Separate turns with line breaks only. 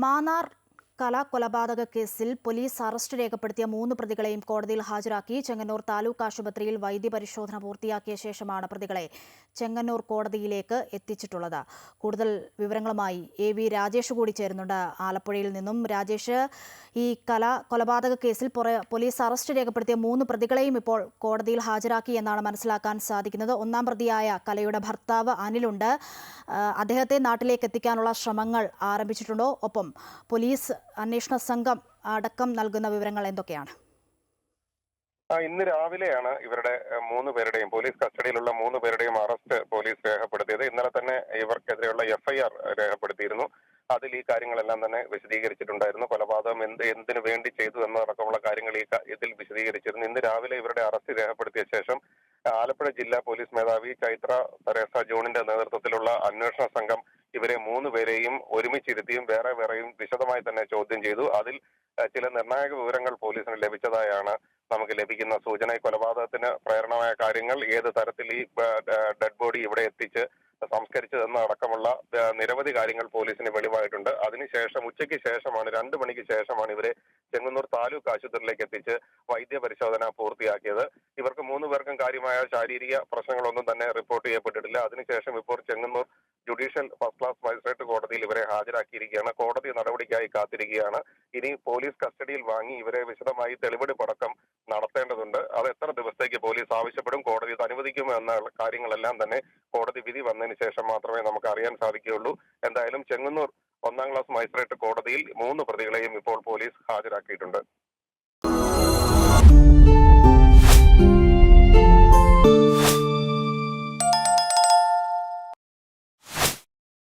മാന്നാർ കലാകൊലപാതക കേസിൽ police arrest രേഖപ്പെടുത്തിയ മൂന്ന് പ്രതികളെയും കോടതിയിൽ ഹാജരാക്കി ചെങ്ങന്നൂർ താലൂക്ക് ആശുപത്രിയിൽ വൈദ്യപരിശോധന പൂർത്തിയാക്കിയ ശേഷമാണ് പ്രതികളെ ചെങ്ങന്നൂർ കോടതിയിലേക്ക് എത്തിച്ചിട്ടുള്ളത്. കൂടുതൽ വിവരങ്ങളുമായി എ വി രാജേഷ് കൂടി ചേരുന്നുണ്ട്. ആലപ്പുഴയിൽ നിന്നും രാജേഷ് ഈ കല കൊലപാതക കേസിൽ പോലീസ് അറസ്റ്റ് രേഖപ്പെടുത്തിയ മൂന്ന് പ്രതികളെയും ഇപ്പോൾ കോടതിയിൽ ഹാജരാക്കി എന്നാണ് മനസ്സിലാക്കാൻ സാധിക്കുന്നത്. ഒന്നാം പ്രതിയായ കലയുടെ ഭർത്താവ് അനിലുണ്ട്. അദ്ദേഹത്തെ നാട്ടിലേക്ക് എത്തിക്കാനുള്ള ശ്രമങ്ങൾ ആരംഭിച്ചിട്ടുണ്ടോ? ഒപ്പം പോലീസ് അന്വേഷണ സംഘം അടക്കം നൽകുന്ന വിവരങ്ങൾ എന്തൊക്കെയാണ്?
ഇന്ന് രാവിലെയാണ് ഇവരുടെ മൂന്ന് പേരുടെയും പോലീസ് കസ്റ്റഡിയിലുള്ള മൂന്ന് പേരുടെയും അറസ്റ്റ് പോലീസ് രേഖപ്പെടുത്തിയത്. ഇന്നലെ തന്നെ ഇവർക്കെതിരെയുള്ള എഫ്ഐആർ രേഖപ്പെടുത്തിയിരുന്നു. അതിൽ ഈ കാര്യങ്ങളെല്ലാം തന്നെ വിശദീകരിച്ചിട്ടുണ്ടായിരുന്നു. കൊലപാതകം എന്ത് എന്തിനു വേണ്ടി ചെയ്തു എന്നതടക്കമുള്ള കാര്യങ്ങൾ ഈ ഇതിൽ വിശദീകരിച്ചിരുന്നു. ഇന്ന് രാവിലെ ഇവരുടെ അറസ്റ്റ് രേഖപ്പെടുത്തിയ ശേഷം ആലപ്പുഴ ജില്ലാ പോലീസ് മേധാവി ചൈത്ര തെരേസ ജോണിന്റെ നേതൃത്വത്തിലുള്ള അന്വേഷണ സംഘം ഇവരെ മൂന്ന് പേരെയും ഒരുമിച്ചിരുത്തിയും വേറെ വേറെയും വിശദമായി തന്നെ ചോദ്യം ചെയ്തു. അതിൽ ചില നിർണായക വിവരങ്ങൾ പോലീസിന് ലഭിച്ചതായാണ് നമുക്ക് ലഭിക്കുന്ന സൂചന. കൊലപാതകത്തിന് പ്രേരണമായ കാര്യങ്ങൾ ഏത് തരത്തിൽ ഈ ഡെഡ് ബോഡി ഇവിടെ എത്തിച്ച് സംസ്കരിച്ചതെന്ന അടക്കമുള്ള നിരവധി കാര്യങ്ങൾ പോലീസിന് വെളിവായിട്ടുണ്ട്. അതിനുശേഷം ഉച്ചയ്ക്ക് ശേഷമാണ് രണ്ടു മണിക്ക് ശേഷമാണ് ഇവരെ ചെങ്ങന്നൂർ താലൂക്ക് ആശുപത്രിയിലേക്ക് എത്തിച്ച് വൈദ്യ പരിശോധന പൂർത്തിയാക്കിയത്. ഇവർക്ക് മൂന്ന് പേർക്കും കാര്യമായ ശാരീരിക പ്രശ്നങ്ങളൊന്നും തന്നെ റിപ്പോർട്ട് ചെയ്യപ്പെട്ടിട്ടില്ല. അതിനുശേഷം ഇപ്പോൾ Chengannur judicial first class magistrate കോടതിയിൽ ഇവരെ ഹാജരാക്കിയിരിക്കുകയാണ്. കോടതി നടപടിക്കായി കാത്തിരിക്കുകയാണ്. ഇനി പോലീസ് കസ്റ്റഡിയിൽ വാങ്ങി ഇവരെ വിശദമായി തെളിവെടുപ്പടക്കം നടത്തേണ്ടതുണ്ട്. അത് എത്ര ദിവസത്തേക്ക് പോലീസ് ആവശ്യപ്പെടും കോടതി ഇത് അനുവദിക്കുമോ എന്ന കാര്യങ്ങളെല്ലാം തന്നെ കോടതി വിധി വന്നതിന് ശേഷം മാത്രമേ നമുക്ക് അറിയാൻ സാധിക്കുകയുള്ളൂ. എന്തായാലും ചെങ്ങന്നൂർ ഒന്നാം ക്ലാസ് മജിസ്ട്രേറ്റ് കോടതിയിൽ മൂന്ന് പ്രതികളെയും ഇപ്പോൾ പോലീസ് ഹാജരാക്കിയിട്ടുണ്ട്.